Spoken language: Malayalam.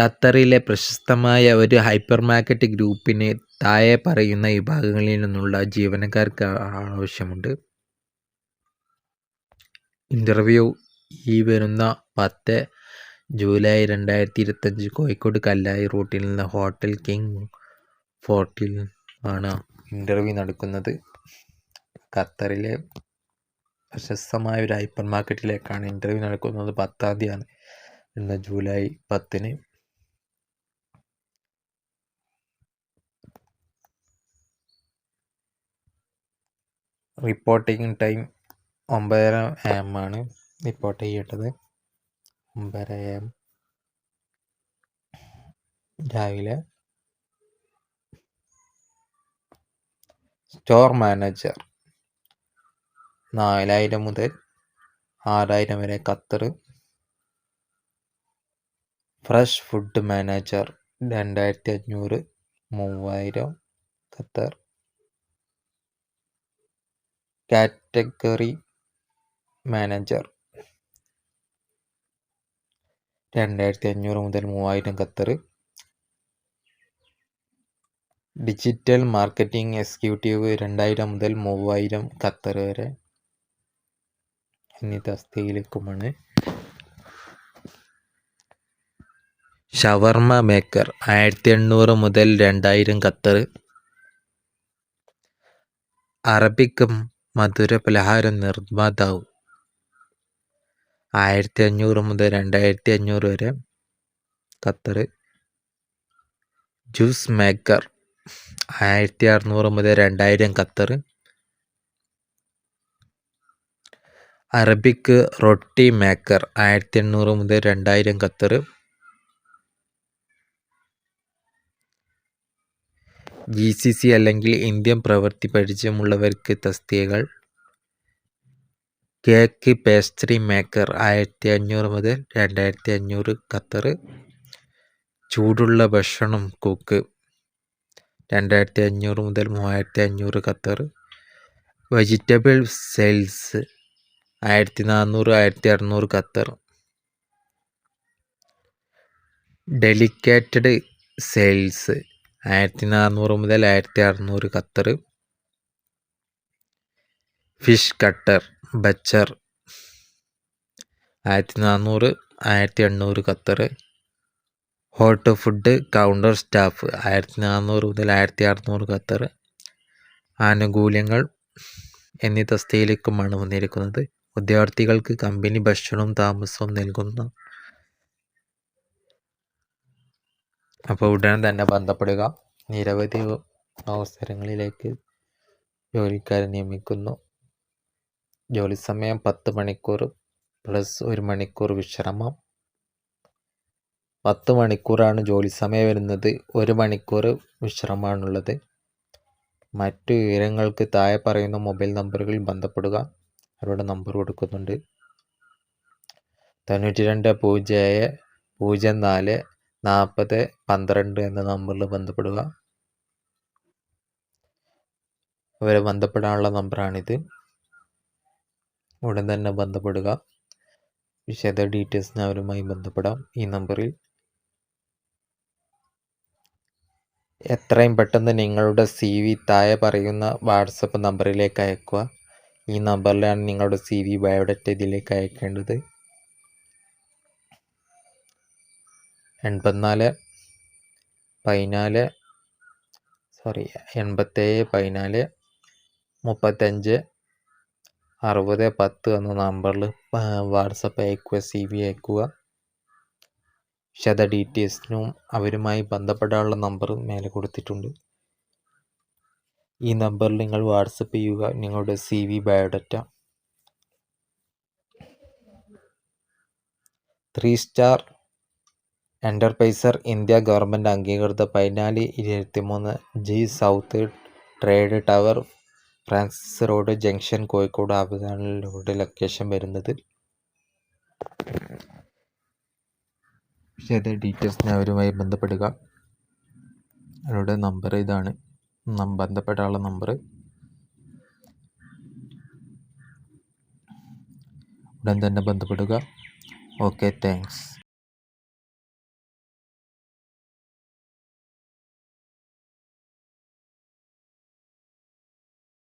ഖത്തറിലെ പ്രശസ്തമായ ഒരു ഹൈപ്പർമാർക്കറ്റ് ഗ്രൂപ്പിന് താഴെ പറയുന്ന വിഭാഗങ്ങളിൽ നിന്നുള്ള ജീവനക്കാർക്ക് ആവശ്യമുണ്ട്. ഇന്റർവ്യൂ ഈ വരുന്ന പത്ത് ജൂലൈ രണ്ടായിരത്തി ഇരുപത്തഞ്ച് കോഴിക്കോട് കല്ലായി റൂട്ടിൽ നിന്ന് ഹോട്ടൽ കിങ് ഫോർട്ടിൽ ആണ് ഇന്റർവ്യൂ നടക്കുന്നത്. ഖത്തറിലെ പ്രശസ്തമായ ഒരു ഹൈപ്പർ മാർക്കറ്റിലേക്കാണ് ഇന്റർവ്യൂ നടക്കുന്നത്. പത്താം തീയതിയാണ് ഇന്ന് ജൂലൈ പത്തിന്. റിപ്പോർട്ടിംഗ് ടൈം ഒമ്പതര എ ആണ് റിപ്പോർട്ട് ചെയ്യേണ്ടത്. ഒമ്പതര എം രാവിലെ. സ്റ്റോർ മാനേജർ നാലായിരം മുതൽ ആറായിരം വരെ ഖത്തർ. ഫ്രഷ് ഫുഡ് മാനേജർ രണ്ടായിരത്തി അഞ്ഞൂറ് മൂവായിരം ഖത്തർ. കാറ്റഗറി മാനേജർ രണ്ടായിരത്തി അഞ്ഞൂറ് മുതൽ മൂവായിരം ഖത്തർ. ഡിജിറ്റൽ മാർക്കറ്റിംഗ് എക്സിക്യൂട്ടീവ് രണ്ടായിരം മുതൽ മൂവായിരം ഖത്തർ വരെ എന്നീ തസ്തികയിലേക്കുമാണ്. ഷവർമ മേക്കർ ആയിരത്തി എണ്ണൂറ് മുതൽ രണ്ടായിരം ഖത്തർ. അറബിക് മധുര പലഹാര നിർമ്മാതാവ് ആയിരത്തി അഞ്ഞൂറ് മുതൽ രണ്ടായിരത്തി അഞ്ഞൂറ് വരെ ഖത്തർ. ജ്യൂസ് മേക്കർ ആയിരത്തി അറുന്നൂറ് മുതൽ രണ്ടായിരം ഖത്തർ. അറബിക് റൊട്ടി മേക്കർ ആയിരത്തി എണ്ണൂറ് മുതൽ രണ്ടായിരം ഖത്തർ. ജിസിസി അല്ലെങ്കിൽ ഇന്ത്യൻ പ്രവൃത്തി പരിചയമുള്ളവർക്ക് തസ്തികകൾ. കേക്ക് പേസ്ട്രി മേക്കർ ആയിരത്തി അഞ്ഞൂറ് മുതൽ രണ്ടായിരത്തി അഞ്ഞൂറ് ഖത്തർ. ചൂടുള്ള ഭക്ഷണം കുക്ക് രണ്ടായിരത്തി അഞ്ഞൂറ് മുതൽ മൂവായിരത്തി അഞ്ഞൂറ് ഖത്തർ. വെജിറ്റബിൾ സെയിൽസ് ആയിരത്തി നാനൂറ് ആയിരത്തി അറുന്നൂറ് ഖത്തർ. ഡെലിക്കേറ്റഡ് സെയിൽസ് ആയിരത്തി നാനൂറ് മുതൽ ആയിരത്തി അറുന്നൂറ് ഖത്തർ. ഫിഷ് കട്ടർ ബച്ചർ ആയിരത്തി നാനൂറ് ആയിരത്തി എണ്ണൂറ് Qatar. Hot food counter staff ആയിരത്തി നാനൂറ് മുതൽ ആയിരത്തി അറുന്നൂറ് ഖത്തർ. ആനുകൂല്യങ്ങൾ എന്നീ തസ്തികയിലേക്കുമാണ് വന്നിരിക്കുന്നത്. ഉദ്യോഗാർത്ഥികൾക്ക് കമ്പനി ഭക്ഷണവും താമസവും നൽകുന്നു. അപ്പോൾ ഉടൻ തന്നെ ബന്ധപ്പെടുക. നിരവധി അവസരങ്ങളിലേക്ക് ജോലിക്കാരെ നിയമിക്കുന്നു. ജോലി സമയം പത്ത് മണിക്കൂർ പ്ലസ് ഒരു മണിക്കൂർ വിശ്രമം. പത്ത് മണിക്കൂറാണ് ജോലി സമയം വരുന്നത്. ഒരു മണിക്കൂർ വിശ്രമമാണുള്ളത്. മറ്റു വിവരങ്ങൾക്ക് താഴെ പറയുന്ന മൊബൈൽ നമ്പറുകളിൽ ബന്ധപ്പെടുക. അവരുടെ നമ്പർ കൊടുക്കുന്നുണ്ട്. തൊണ്ണൂറ്റി രണ്ട് പൂജ്യം ഏഴ് പൂജ്യം നാല് നാൽപ്പത് പന്ത്രണ്ട് എന്ന നമ്പറിൽ ബന്ധപ്പെടുക. അവരെ ബന്ധപ്പെടാനുള്ള നമ്പറാണിത്. ഉടൻ തന്നെ ബന്ധപ്പെടുക. വിശദ ഡീറ്റെയിൽസിന് അവരുമായി ബന്ധപ്പെടാം ഈ നമ്പറിൽ. എത്രയും പെട്ടെന്ന് നിങ്ങളുടെ സി വി താഴെ പറയുന്ന വാട്സപ്പ് നമ്പറിലേക്ക് അയക്കുക. ഈ നമ്പറിലാണ് നിങ്ങളുടെ സി വി ബയോഡാറ്റ ഇതിലേക്ക് അയക്കേണ്ടത്. എൺപത്തിനാല് പതിനാല് സോറി എൺപത്തേഴ് പതിനാല് മുപ്പത്തഞ്ച് അറുപത് പത്ത് എന്ന നമ്പറിൽ വാട്സപ്പ് അയക്കുക സി വി അയക്കുക. വിശദ ഡീറ്റെയിൽസിനും അവരുമായി ബന്ധപ്പെടാനുള്ള നമ്പർ മേലെ കൊടുത്തിട്ടുണ്ട്. ഈ നമ്പറിൽ നിങ്ങൾ വാട്സപ്പ് ചെയ്യുക നിങ്ങളുടെ C V biodata. Three star enterpriser India government അംഗീകൃത പതിനാല് ഇരുപത്തിമൂന്ന് G south trade tower Francis road junction Kozhikode ആബുദാബിയിലാണ് location വരുന്നത്. വിശദ ഡീറ്റെയിൽസിന് അവരുമായി ബന്ധപ്പെടുക. അവരുടെ നമ്പർ ഇതാണ് ബന്ധപ്പെടാനുള്ള നമ്പർ. ഉടൻ തന്നെ ബന്ധപ്പെടുക. Okay thanks.